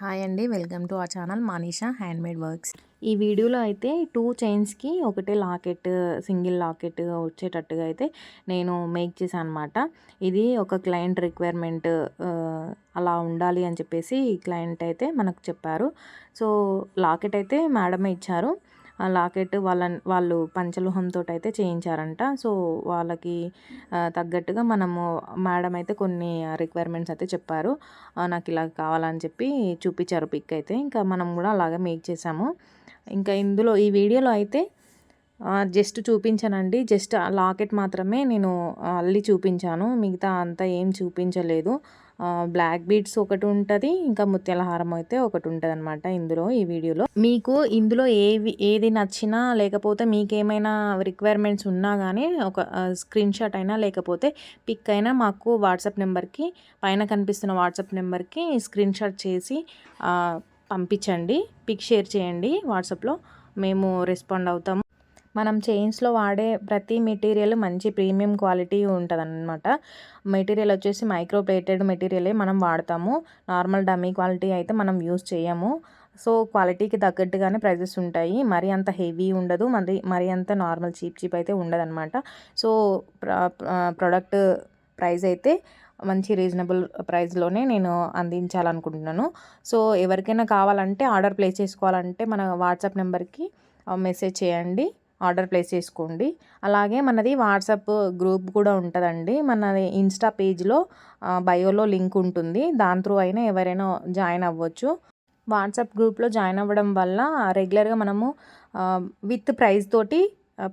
Hi అండి. Welcome to ఆ channel Manisha handmade works. ఈ వీడియోలో అయితే టూ చైన్స్కి ఒకటే లాకెట్ సింగిల్ లాకెట్ వచ్చేటట్టుగా అయితే నేను మేక్ చేశాను అనమాట ఇది ఒక క్లయింట్ రిక్వైర్మెంట్ అలా ఉండాలి అని చెప్పేసి క్లయింట్ అయితే మనకు చెప్పారు. సో లాకెట్ అయితే మేడమే ఇచ్చారు. లాకెట్ వాళ్ళ వాళ్ళు పంచలోహంతో అయితే చేయించారంట. సో వాళ్ళకి తగ్గట్టుగా మనము మేడం అయితే కొన్ని రిక్వైర్మెంట్స్ అయితే చెప్పారు. నాకు ఇలా కావాలని చెప్పి చూపించారు పిక్ అయితే. ఇంకా మనం కూడా అలాగే మేక్ చేసాము. ఇంకా ఇందులో ఈ వీడియోలో అయితే జస్ట్ చూపించానండి. జస్ట్ లాకెట్ మాత్రమే నేను అల్లి చూపించాను. మిగతా అంతా ఏం చూపించలేదు. బ్లాక్ బీడ్స్ ఒకటి ఉంటుంది ఇంకా ముత్యాల హారం అయితే ఒకటి ఉంటుంది అనమాట ఇందులో ఈ వీడియోలో. మీకు ఇందులో ఏవి ఏది నచ్చినా లేకపోతే మీకేమైనా రిక్వైర్మెంట్స్ ఉన్నా కానీ ఒక స్క్రీన్ షాట్ అయినా లేకపోతే పిక్ అయినా మాకు వాట్సాప్ నెంబర్కి పైన కనిపిస్తున్న వాట్సాప్ నెంబర్కి స్క్రీన్ షాట్ చేసి పంపించండి. పిక్ షేర్ చేయండి వాట్సాప్లో. మేము రెస్పాండ్ అవుతాము. మనం చైన్స్లో వాడే ప్రతి మెటీరియల్ మంచి ప్రీమియం క్వాలిటీ ఉంటుంది అనమాట మెటీరియల్ వచ్చేసి మైక్రో ప్లేటెడ్ మెటీరియలే మనం వాడతాము. నార్మల్ డమ్మీ క్వాలిటీ అయితే మనం యూస్ చేయము. సో క్వాలిటీకి తగ్గట్టుగానే ప్రైజెస్ ఉంటాయి. మరీ అంత హెవీ ఉండదు. మరి మరీ అంత నార్మల్ చీప్ చీప్ అయితే ఉండదన్నమాట. సో ప్రొడక్ట్ ప్రైస్ అయితే మంచి రీజనబుల్ ప్రైస్లోనే నేను అందించాలనుకుంటున్నాను. సో ఎవరికైనా కావాలంటే ఆర్డర్ ప్లేస్ చేసుకోవాలంటే మన వాట్సాప్ నెంబర్కి మెసేజ్ చేయండి. ఆర్డర్ ప్లేస్ చేసుకోండి. అలాగే మనది వాట్సాప్ గ్రూప్ కూడా ఉంటుందండి. మనది ఇన్స్టా పేజ్లో బయోలో లింక్ ఉంటుంది. దాని త్రూ అయినా ఎవరైనా జాయిన్ అవ్వచ్చు. వాట్సాప్ గ్రూప్లో జాయిన్ అవ్వడం వల్ల రెగ్యులర్గా మనము విత్ ప్రైజ్ తోటి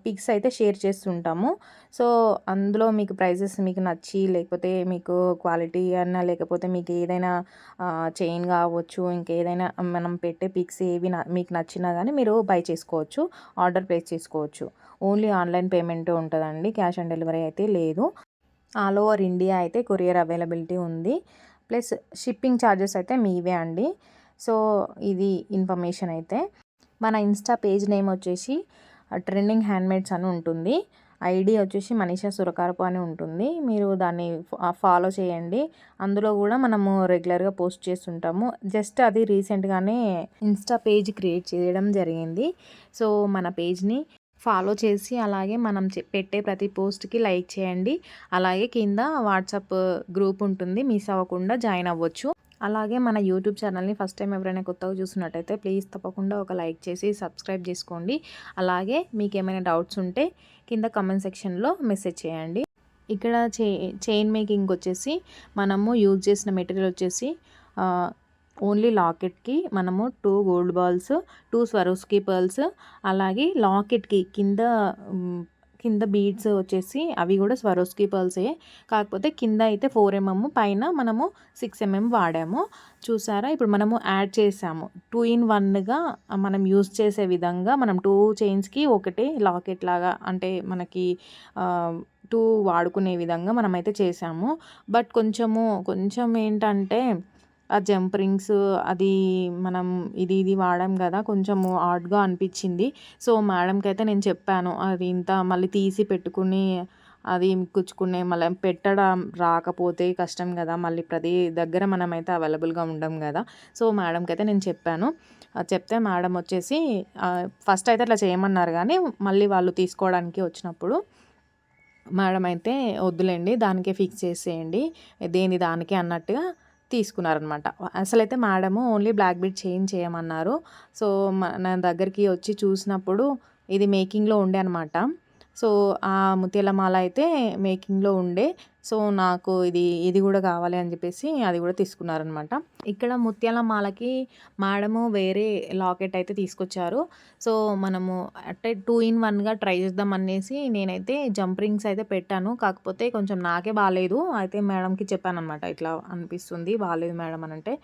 పిక్స్ అయితే షేర్ చేస్తుంటాము. సో అందులో మీకు ప్రైజెస్ మీకు నచ్చి లేకపోతే మీకు క్వాలిటీ అన్న లేకపోతే మీకు ఏదైనా చైన్ కావచ్చు ఇంకేదైనా మనం పెట్టే పిక్స్ ఏవి మీకు నచ్చినా కానీ మీరు బై చేసుకోవచ్చు ఆర్డర్ ప్లేస్ చేసుకోవచ్చు. ఓన్లీ ఆన్లైన్ పేమెంట్ ఉంటుందండి క్యాష్ ఆన్ డెలివరీ అయితే లేదు. ఆల్ ఓవర్ ఇండియా అయితే కొరియర్ అవైలబిలిటీ ఉంది. ప్లస్ షిప్పింగ్ ఛార్జెస్ అయితే మీవే అండి. సో ఇది ఇన్ఫర్మేషన్ అయితే. మన ఇన్స్టా పేజ్ నేమ్ వచ్చేసి ట్రెండింగ్ హ్యాండ్మేడ్స్ అని ఉంటుంది. ఐడి వచ్చేసి మనీషా సురకారపు అని ఉంటుంది. మీరు దాన్ని ఫాలో చేయండి. అందులో కూడా మనము రెగ్యులర్గా పోస్ట్ చేస్తుంటాము. జస్ట్ అది రీసెంట్గానే ఇన్స్టా పేజ్ క్రియేట్ చేయడం జరిగింది. సో మన పేజ్ని ఫాలో చేసి అలాగే మనం పెట్టే ప్రతి పోస్ట్కి లైక్ చేయండి. అలాగే కింద వాట్సాప్ గ్రూప్ ఉంటుంది. మిస్ అవ్వకుండా జాయిన్ అవ్వచ్చు. అలాగే మన యూట్యూబ్ ఛానల్ని ఫస్ట్ టైం ఎవరైనా కొత్తగా చూసినట్టయితే ప్లీజ్ తప్పకుండా ఒక లైక్ చేసి సబ్స్క్రైబ్ చేసుకోండి. అలాగే మీకు ఏమైనా డౌట్స్ ఉంటే కింద కమెంట్ సెక్షన్లో మెసేజ్ చేయండి. ఇక్కడ చే చైన్ మేకింగ్ వచ్చేసి మనము యూజ్ చేసిన మెటీరియల్ వచ్చేసి ఓన్లీ లాకెట్కి మనము two gold balls two Swarovski pearls అలాగే లాకెట్కి కింద కింద బీడ్స్ వచ్చేసి అవి కూడా స్వరోస్కీ పర్ల్సే. కాకపోతే కింద అయితే ఫోర్ ఎంఎం పైన మనము సిక్స్ ఎంఎం వాడాము. చూసారా? ఇప్పుడు మనము యాడ్ చేసాము. టూ ఇన్ వన్గా మనం యూస్ చేసే విధంగా మనం టూ చైన్స్కి ఒకటే లాకెట్ లాగా అంటే మనకి టూ వాడుకునే విధంగా మనమైతే చేసాము. బట్ కొంచెము కొంచెం ఏంటంటే ఆ జంప్ రింగ్స్ అది మనం ఇది ఇది వాడాం కదా కొంచెము ఆడ్గా అనిపించింది. సో మేడంకి అయితే నేను చెప్పాను అది ఇంత మళ్ళీ తీసి పెట్టుకుని అది కుచ్చుకునే మళ్ళీ పెట్టడం రాకపోతే కష్టం కదా మళ్ళీ ప్రతి దగ్గర మనమైతే అవైలబుల్గా ఉండం కదా. సో మేడంకి అయితే నేను చెప్పాను. చెప్తే మేడం వచ్చేసి ఫస్ట్ అయితే అట్లా చేయమన్నారు కానీ మళ్ళీ వాళ్ళు తీసుకోవడానికి వచ్చినప్పుడు మేడం అయితే వద్దులేండి దానికే ఫిక్స్ చేసేయండి దేని దానికే అన్నట్టుగా తీసుకున్నారనమాట. అసలైతే madam only black bead change చేయమన్నారు. సో మన దగ్గరికి వచ్చి చూసినప్పుడు ఇది మేకింగ్లో ఉండే అనమాట. సో ఆ ముత్యాల మాల అయితే మేకింగ్లో ఉండే. సో నాకు ఇది ఇది కూడా కావాలి అని చెప్పేసి అది కూడా తీసుకున్నారనమాట. ఇక్కడ ముత్యాల మాలకి మేడము వేరే లాకెట్ అయితే తీసుకొచ్చారు. సో మనము అంటే టూ ఇన్ వన్గా ట్రై చేద్దాం అనేసి నేనైతే జంప్ రింగ్స్ అయితే పెట్టాను. కాకపోతే కొంచెం నాకే బాగాలేదు అయితే మేడంకి చెప్పాను అనమాట ఇట్లా అనిపిస్తుంది బాగాలేదు మేడం అని అంటే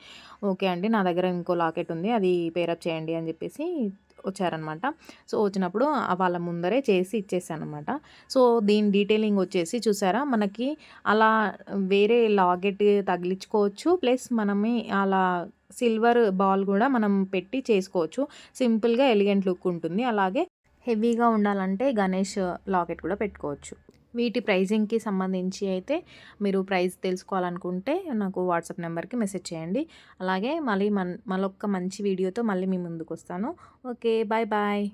ఓకే అండి నా దగ్గర ఇంకో లాకెట్ ఉంది అది పేరప్ చేయండి అని చెప్పేసి వచ్చారనమాట. సో వచ్చినప్పుడు వాళ్ళ ముందరే చేసి ఇచ్చేసాను అనమాట సో దీని డీటెయిలింగ్ వచ్చేసి చూసారా మనకి అలా వేరే లాగెట్ తగిలించుకోవచ్చు ప్లస్ మనమే అలా సిల్వర్ బాల్ కూడా మనం పెట్టి చేసుకోవచ్చు. సింపుల్గా ఎలిగెంట్ లుక్ ఉంటుంది. అలాగే హెవీగా ఉండాలంటే గణేష్ లాకెట్ కూడా పెట్టుకోవచ్చు. వీటి ప్రైజింగ్కి సంబంధించి అయితే మీరు ప్రైస్ తెలుసుకోవాలనుకుంటే నాకు వాట్సాప్ నెంబర్కి మెసేజ్ చేయండి. అలాగే మళ్ళీ మన మళ్ళొక్క మంచి వీడియోతో మళ్ళీ మీ ముందుకు వస్తాను ఓకే బాయ్ బాయ్.